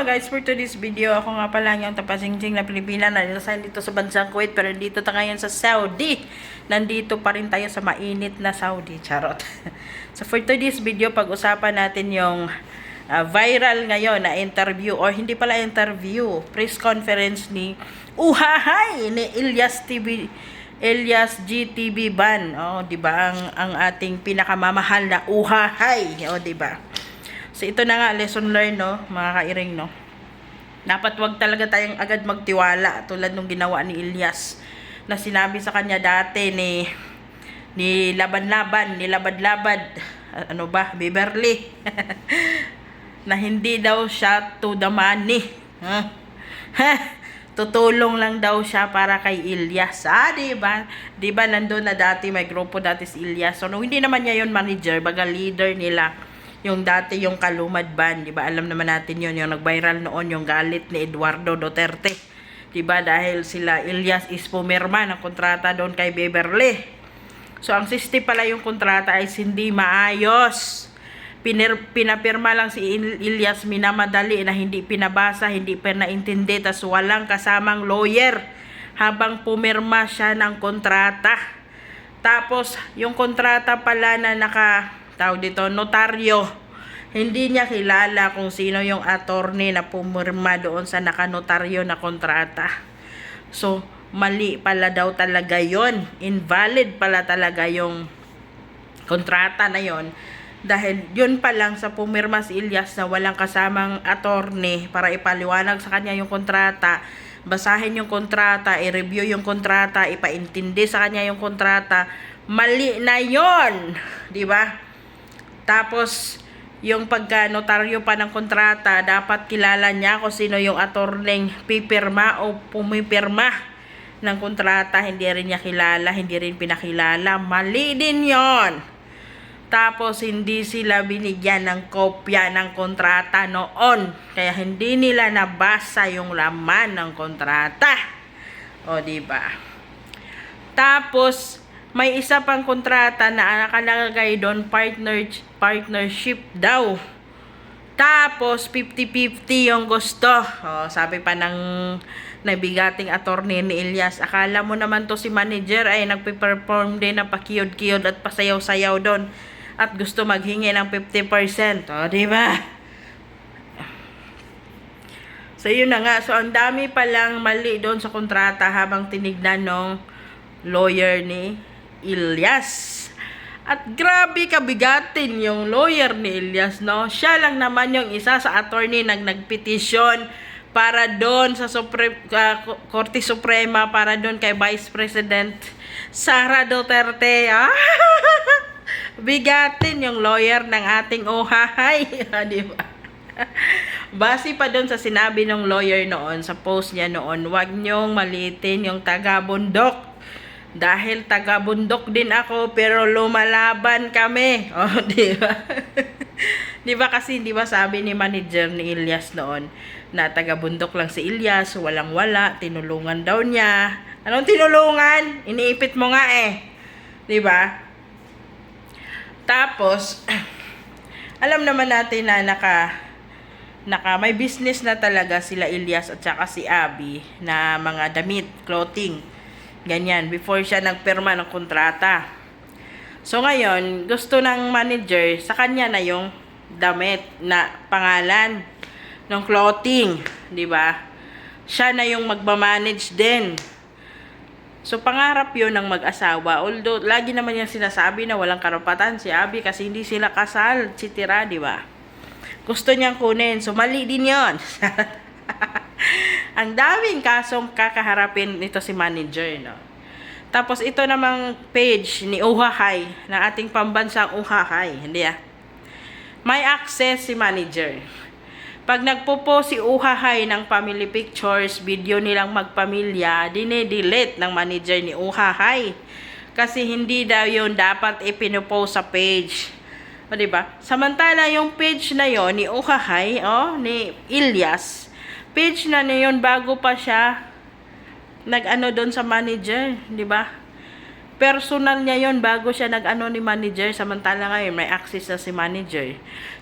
guys, for today's video, ako nga pala yung tapasingjing na Pilipina na nasa dito sa bansang Kuwait pero dito tayo ngayon sa Saudi. Nandito pa rin tayo sa mainit na Saudi. Charot. so for today's video, pag-usapan natin yung ah, viral ngayon na interview or hindi pala interview, press conference ni Uhahay ni Ilyas TV Elias GTV Ban. Oh, 'di ba ang ang ating pinakamamahal na Uhahay, oh 'di ba? So ito na nga lesson learned no, mga kairing no. Dapat wag talaga tayong agad magtiwala tulad nung ginawa ni Elias na sinabi sa kanya dati ni ni laban-laban, ni labad-labad, ano ba, Beverly. na hindi daw siya to the money. Ha? Tutulong lang daw siya para kay Ilyas. Ah, di ba? Di ba nandun na dati may grupo dati si Ilyas. So, no, hindi naman niya yon manager, baga leader nila. Yung dati yung Kalumad Band, di ba? Alam naman natin yon yung nag-viral noon yung galit ni Eduardo Duterte. Di ba? Dahil sila Ilyas is pumirma ng kontrata doon kay Beverly. So, ang sisti pala yung kontrata ay hindi maayos. Pinir, pinapirma lang si Ilyas minamadali na hindi pinabasa, hindi pa naintindi, tas walang kasamang lawyer habang pumirma siya ng kontrata. Tapos, yung kontrata pala na naka, tawag dito, notaryo, hindi niya kilala kung sino yung attorney na pumirma doon sa nakanotaryo na kontrata. So, mali pala daw talaga yon Invalid pala talaga yung kontrata na yon dahil yun pa lang sa pumirma si Ilyas na walang kasamang attorney para ipaliwanag sa kanya yung kontrata, basahin yung kontrata, i-review yung kontrata, ipaintindi sa kanya yung kontrata, mali na yon di ba? Tapos, yung pagka notaryo pa ng kontrata, dapat kilala niya kung sino yung attorney pipirma o pumipirma ng kontrata, hindi rin niya kilala, hindi rin pinakilala, mali din yon tapos hindi sila binigyan ng kopya ng kontrata noon. Kaya hindi nila nabasa yung laman ng kontrata. O di ba? Tapos may isa pang kontrata na nakalagay doon partner partnership daw. Tapos 50-50 yung gusto. O, sabi pa ng nabigating attorney ni Elias. Akala mo naman to si manager ay nagpe-perform din ng pakiyod-kiyod at pasayaw-sayaw doon at gusto maghingi ng 50%. O, di ba? So, yun na nga. So, ang dami palang mali doon sa kontrata habang tinignan ng lawyer ni Ilyas. At grabe kabigatin yung lawyer ni Ilyas, no? Siya lang naman yung isa sa attorney nag nagpetisyon para doon sa Supre uh, Korte Suprema para doon kay Vice President Sara Duterte. Ah! Bigatin yung lawyer ng ating ohahay. Di ba? Base pa doon sa sinabi ng lawyer noon, sa post niya noon, wag niyong malitin yung taga-bundok. Dahil taga-bundok din ako, pero lumalaban kami. Oh, di ba? di ba kasi, di ba sabi ni manager ni Ilyas noon, na taga-bundok lang si Ilyas, walang-wala, tinulungan daw niya. Anong tinulungan? Iniipit mo nga eh. Di ba? Tapos, alam naman natin na naka, naka may business na talaga sila Ilyas at saka si Abby na mga damit, clothing, ganyan, before siya nagpirma ng kontrata. So ngayon, gusto ng manager, sa kanya na yung damit na pangalan ng clothing, di ba? Siya na yung magmamanage din. So, pangarap yon ng mag-asawa. Although, lagi naman yung sinasabi na walang karapatan si Abby kasi hindi sila kasal, si Tira, di ba? Gusto niyang kunin. So, mali din yon Ang daming kasong kakaharapin nito si manager, no? Tapos, ito namang page ni Uhahay, ng ating pambansang Uhahay. Hindi ah. May access si manager. Pag nagpo si Uhahay ng family pictures, video nilang magpamilya, dinedelete ng manager ni Uhahay. Kasi hindi daw yun dapat ipinopost sa page. O, diba? Samantala, yung page na yon ni Uhahay, oh, ni Ilyas, page na yun bago pa siya nag-ano doon sa manager, di ba? personal niya yon bago siya nag-ano ni manager samantala ngayon may access na si manager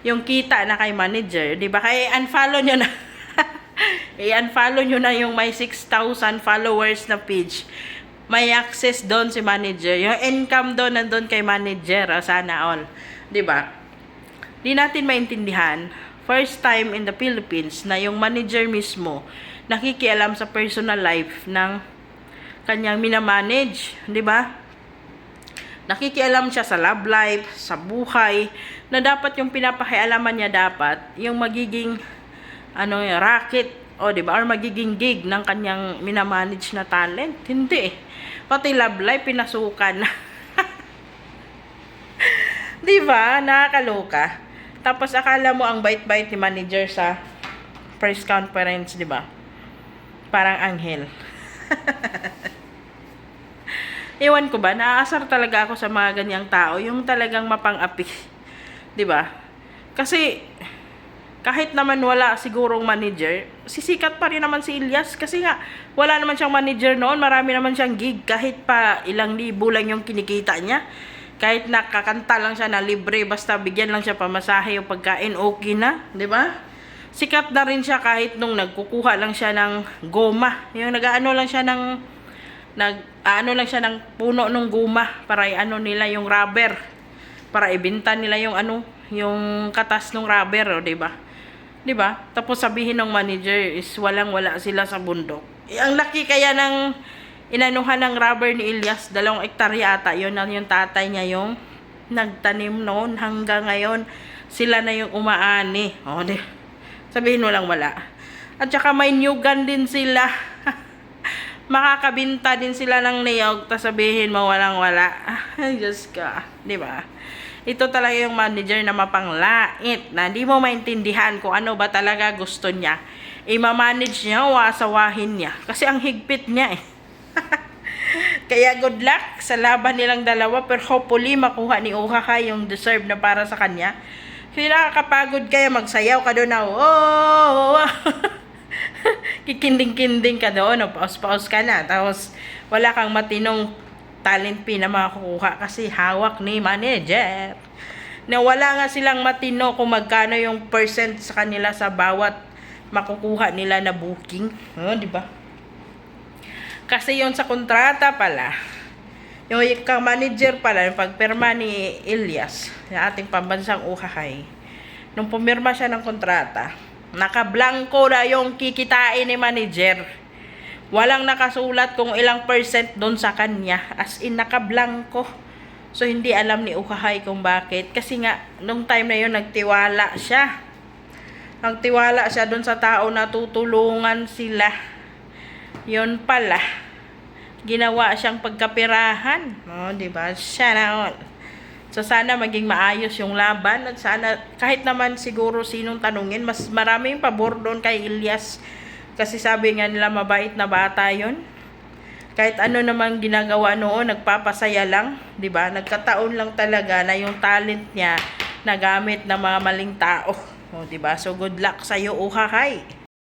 yung kita na kay manager di ba kaya unfollow niya na I-unfollow nyo na yung may 6,000 followers na page. May access doon si manager. Yung income doon, nandun kay manager. Sana all. 'Di ba? Di natin maintindihan. First time in the Philippines na yung manager mismo nakikialam sa personal life ng kanyang minamanage. 'Di ba? nakikialam siya sa love life, sa buhay, na dapat yung pinapakialaman niya dapat, yung magiging ano racket, o di ba, or magiging gig ng kanyang minamanage na talent. Hindi eh. Pati love life, pinasukan. di ba? Nakakaloka. Tapos akala mo ang bait-bait ni manager sa press conference, di ba? Parang anghel. Ewan ko ba, naaasar talaga ako sa mga ganyang tao, yung talagang mapang-api. 'Di ba? Kasi kahit naman wala sigurong manager, sisikat pa rin naman si Ilyas kasi nga wala naman siyang manager noon, marami naman siyang gig kahit pa ilang libo lang yung kinikita niya. Kahit nakakanta lang siya na libre, basta bigyan lang siya pamasahe o pagkain, okay na, 'di ba? Sikat na rin siya kahit nung nagkukuha lang siya ng goma. Yung nag-ano lang siya ng nag ano lang siya ng puno ng guma para ano nila yung rubber para ibenta nila yung ano yung katas ng rubber, 'di ba? 'Di ba? Tapos sabihin ng manager is walang wala sila sa bundok. Eh, ang laki kaya ng inanuhan ng rubber ni Ilyas, dalawang ektarya ata, yun na yung tatay niya yung nagtanim noon hanggang ngayon sila na yung umaani. Oh, di. Sabihin mo lang wala. At saka may nyugan din sila. makakabinta din sila ng niyog, tapos sabihin mo walang wala. Ay, Diyos ka. Di ba? Ito talaga yung manager na mapanglait, na hindi mo maintindihan kung ano ba talaga gusto niya. I-manage niya o asawahin niya. Kasi ang higpit niya eh. Kaya good luck sa laban nilang dalawa, pero hopefully makuha ni Ohaha yung deserve na para sa kanya. Kasi nakakapagod kaya magsayaw ka doon na, oh, oh, oh. kikinding-kinding ka doon, o paus-paus ka na. Tapos, wala kang matinong talent P na makukuha kasi hawak ni manager. Na wala nga silang matino kung magkano yung percent sa kanila sa bawat makukuha nila na booking. Oh, di ba? Kasi yung sa kontrata pala, yung kang manager pala, yung pagpirma ni Elias, yung ating pambansang uhahay, nung pumirma siya ng kontrata, Naka-blanco na yung kikitain ni manager. Walang nakasulat kung ilang percent doon sa kanya. As in, naka-blanco. So, hindi alam ni Ukahay kung bakit. Kasi nga, nung time na yun, nagtiwala siya. Nagtiwala siya doon sa tao na tutulungan sila. Yun pala. Ginawa siyang pagkapirahan. O, oh, diba? Siya na all. So sana maging maayos yung laban at sana kahit naman siguro sinong tanungin, mas maraming pabor doon kay Ilyas kasi sabi nga nila mabait na bata yon. Kahit ano naman ginagawa noon, nagpapasaya lang, 'di ba? Nagkataon lang talaga na yung talent niya nagamit ng mga maling tao. O, 'di ba? So good luck sa iyo, uhahay.